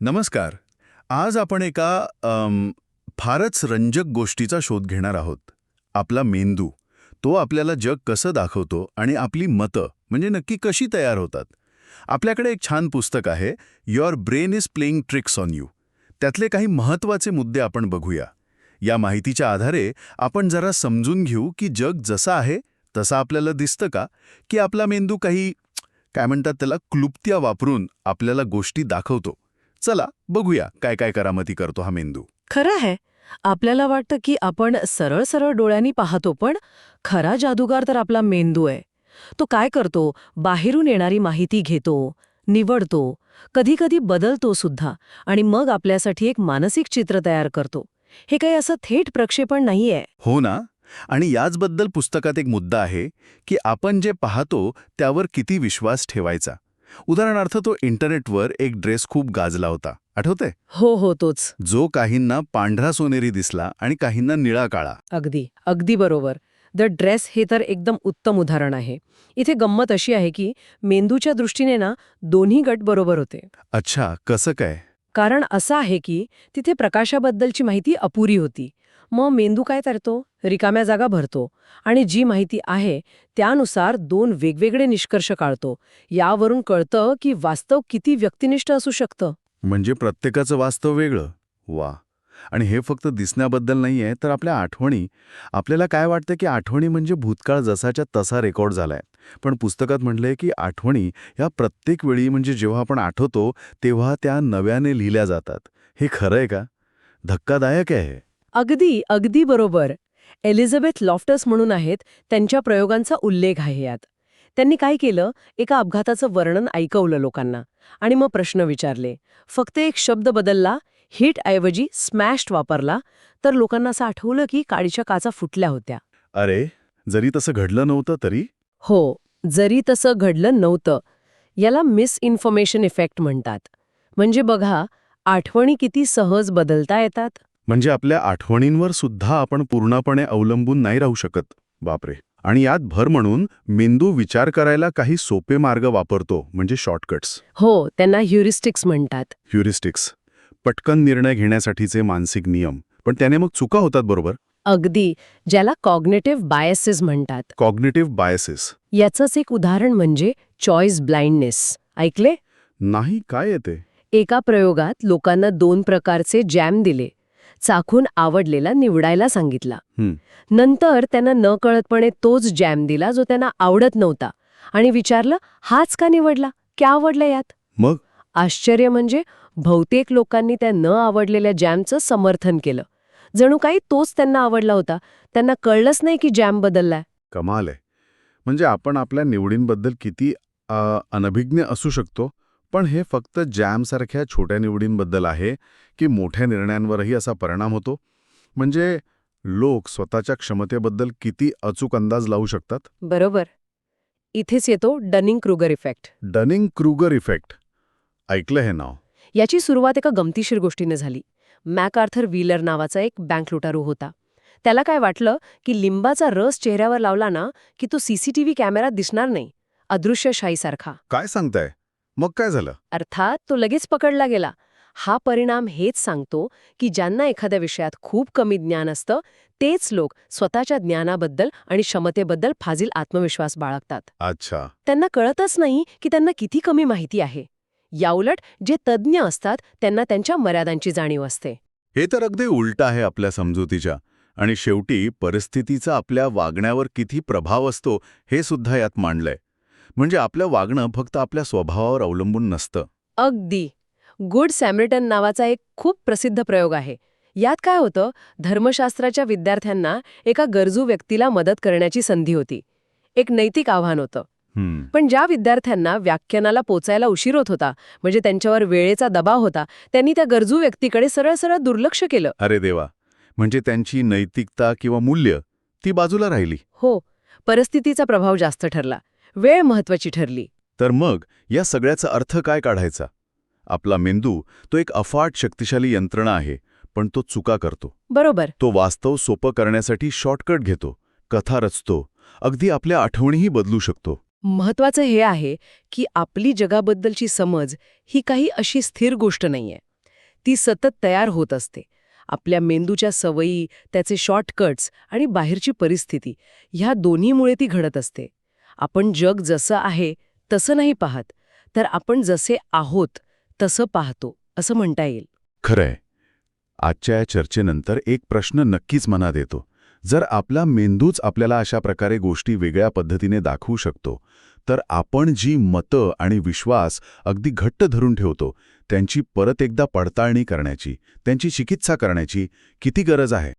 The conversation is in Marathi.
नमस्कार. आज आपण एका अम, फारच रंजक गोष्टीचा शोध घेणार आहोत. आपला मेंदू. तो आपल्याला जग कसं दाखवतो आणि आपली मतं म्हणजे नक्की कशी तयार होतात? आपल्याकडे एक छान पुस्तक आहे your brain is playing tricks on you त्यातले काही महत्त्वाचे मुद्दे आपण बघूया. या माहितीच्या आधारे आपण जरा समजून घेऊ की जग जसं आहे तसं आपल्याला दिसतं का? की आपला मेंदू काही काय म्हणतात त्याला क्लुप्त्या वापरून आपल्याला गोष्टी दाखवतो. चला बघूया काय काय करामती करतो हा मेंदू. खरं आहे. आपल्याला वाटतं की आपण सरळ सरळ डोळ्यांनी पाहतो पण खरा जादूगार तर आपला मेंदू आहे. तो काय करतो? बाहेरून येणारी माहिती घेतो निवडतो कधीकधी बदलतो सुद्धा आणि मग आपल्यासाठी एक मानसिक चित्र तयार करतो. हे काही असं थेट प्रक्षेपण नाहीये. हो ना? आणि याचबद्दल पुस्तकात एक मुद्दा आहे की आपण जे पाहतो त्यावर किती विश्वास ठेवायचा? उदाहरणार्थ तो इंटरनेटवर एक ड्रेस खूप गाजला होता. आठवतंय? हो हो तोच. जो काहींना पांढरा सोनेरी दिसला आणि काहींना निळा काळा. अगदी अगदी बरोबर. द ड्रेस हे तर एकदम उत्तम उदाहरण आहे. इथे गंमत अशी आहे की मेंदूच्या दृष्टीने ना दोन्ही गट बरोबर होते. अच्छा कसं काय? कारण असं आहे की तिथे प्रकाशाबद्दलची माहिती अपुरी होती. मग मेंदू काय करतो? रिकाम्या जागा भरतो. आणि जी माहिती आहे त्यानुसार दोन वेगवेगळे निष्कर्ष काढतो. यावरून कळतं की वास्तव किती व्यक्तिनिष्ठ असू शकतं. म्हणजे प्रत्येकाचं वास्तव वेगळं. वा. आणि हे फक्त दिसण्याबद्दल नाही आहे तर आपल्या आठवणी. आपल्याला काय वाटतं की आठवणी म्हणजे भूतकाळ जसाच्या तसा रेकॉर्ड झालाय. पण पुस्तकात म्हटलंय की आठवणी ह्या प्रत्येक वेळी म्हणजे जेव्हा आपण आठवतो तेव्हा त्या नव्याने लिहिल्या जातात. हे खरं आहे का? धक्कादायक आहे अगदी अगदी बरोबर. एलिझाबेथ लॉफ्टस म्हणून आहेत त्यांच्या प्रयोगांचा उल्लेख आहे यात. त्यांनी काय केलं? एका अपघाताचं वर्णन ऐकवलं लोकांना आणि मग प्रश्न विचारले. फक्त एक शब्द बदलला हिट ऐवजी स्मॅश्ड वापरला तर लोकांना असं आठवलं की काडीच्या काचा फुटल्या होत्या. अरे जरी तसं घडलं नव्हतं तरी? हो जरी तसं घडलं नव्हतं. याला मिसइन्फॉर्मेशन इफेक्ट म्हणतात. म्हणजे बघा आठवणी किती सहज बदलता येतात. म्हणजे आपल्या आठवणींवर सुद्धा आपण पूर्णपणे अवलंबून नाही राहू शकत. बापरे! आणि यात भर म्हणून मेंदू विचार करायला काही सोपे मार्ग वापरतो म्हणजे शॉर्टकट्स हो त्यांना ह्युरिस्टिक्स म्हणतात. ह्युरिस्टिक्स पटकन निर्णय घेण्यासाठीचे मानसिक नियम. पण त्याने मग चुका होतात बरोबर? अगदी. ज्याला कॉग्नेटिव्ह बायसेस म्हणतात. कॉग्नेटिव्ह बायसेस याचंच एक उदाहरण म्हणजे चॉईस ब्लाइंडनेस ऐकले? नाही काय येते एका प्रयोगात लोकांना दोन प्रकारचे जॅम दिले. चाखून आवडलेला निवडायला सांगितला. नंतर त्यांना न कळतपणे तोच जॅम दिला जो त्यांना आवडत नव्हता. आणि विचारलं हाच का निवडला? क्या आवडलं यात? मग? आश्चर्य म्हणजे बहुतेक लोकांनी त्या न आवडलेल्या जॅमचं समर्थन केलं. जणू काही तोच त्यांना आवडला होता. त्यांना कळलंच नाही की जॅम बदललाय. कमाल आहे. म्हणजे आपण आपल्या निवडींबद्दल किती अनभिज्ञ असू शकतो? पण हे फक्त जॅमसारख्या छोट्या निवडींबद्दल आहे की मोठ्या निर्णयांवरही असा परिणाम होतो? म्हणजे लोक स्वतःच्या क्षमतेबद्दल किती अचूक अंदाज लावू शकतात? बरोबर. इथेच येतो Dunning Kruger effect Dunning Kruger effect ऐकलं हे नाव? याची सुरुवात एका गमतीशीर गोष्टीने झाली. मॅक आर्थर व्हीलर नावाचा एक बँक लुटारू होता. त्याला काय वाटलं की लिंबाचा रस चेहऱ्यावर लावला ना की तो सीसीटीव्ही कॅमेरात दिसणार नाही. अदृश्यशाहीसारखा. काय सांगताय? मग काय झालं? अर्थात तो लगेच पकडला गेला. हा परिणाम हेच सांगतो की ज्यांना एखाद्या विषयात खूप कमी ज्ञान असतं तेच लोक स्वतःच्या ज्ञानाबद्दल आणि क्षमतेबद्दल फाजील आत्मविश्वास बाळगतात. अच्छा. त्यांना कळतच नाही की त्यांना किती कमी माहिती आहे. याउलट जे तज्ज्ञ असतात त्यांना त्यांच्या मर्यादांची जाणीव असते. हे तर अगदी उलट आहे आपल्या समजुतीच्या. आणि शेवटी परिस्थितीचा आपल्या वागण्यावर किती प्रभाव असतो हे सुद्धा यात मांडलंय. म्हणजे आपलं वागणं फक्त आपल्या स्वभावावर अवलंबून नसतं. अगदी. गुड सॅमरिटन नावाचा एक खूप प्रसिद्ध प्रयोग आहे. यात काय होतं? धर्मशास्त्राच्या विद्यार्थ्यांना एका गरजू व्यक्तीला मदत करण्याची संधी होती. एक नैतिक आव्हान होतं. पण ज्या विद्यार्थ्यांना व्याख्यानाला पोचायला उशीर होत होता म्हणजे त्यांच्यावर वेळेचा दबाव होता त्यांनी त्या गरजू व्यक्तीकडे सरळ सरळ दुर्लक्ष केलं. अरे देवा! म्हणजे त्यांची नैतिकता किंवा मूल्य ती बाजूला राहिली. हो. परिस्थितीचा प्रभाव जास्त ठरला. वेळ महत्वाची ठरली. तर मग या सगळ्याचा अर्थ काय काढायचा? आपला मेंदू तो एक अफाट शक्तिशाली यंत्रणा आहे पण तो चुका करतो. बरोबर. तो वास्तव सोपं करण्यासाठी शॉर्टकट घेतो कथा रचतो अगदी आपल्या आठवणीही बदलू शकतो. महत्वाचं हे आहे की आपली जगाबद्दलची समज ही काही अशी स्थिर गोष्ट नाहीये. ती सतत तयार होत असते. आपल्या मेंदूच्या सवयी त्याचे शॉर्टकट्स आणि बाहेरची परिस्थिती ह्या दोन्हीमुळे ती घडत असते. आपण जग जसं आहे तसं नाही पाहत तर आपण जसे आहोत तसं पाहतो असं म्हणता येईल. खरंय. आजच्या या चर्चेनंतर एक प्रश्न नक्कीच मनात येतो. जर आपला मेंदूच आपल्याला अशा प्रकारे गोष्टी वेगळ्या पद्धतीने दाखवू शकतो तर आपण जी मतं आणि विश्वास अगदी घट्ट धरून ठेवतो त्यांची परत एकदा पडताळणी करण्याची त्यांची चिकित्सा करण्याची किती गरज आहे?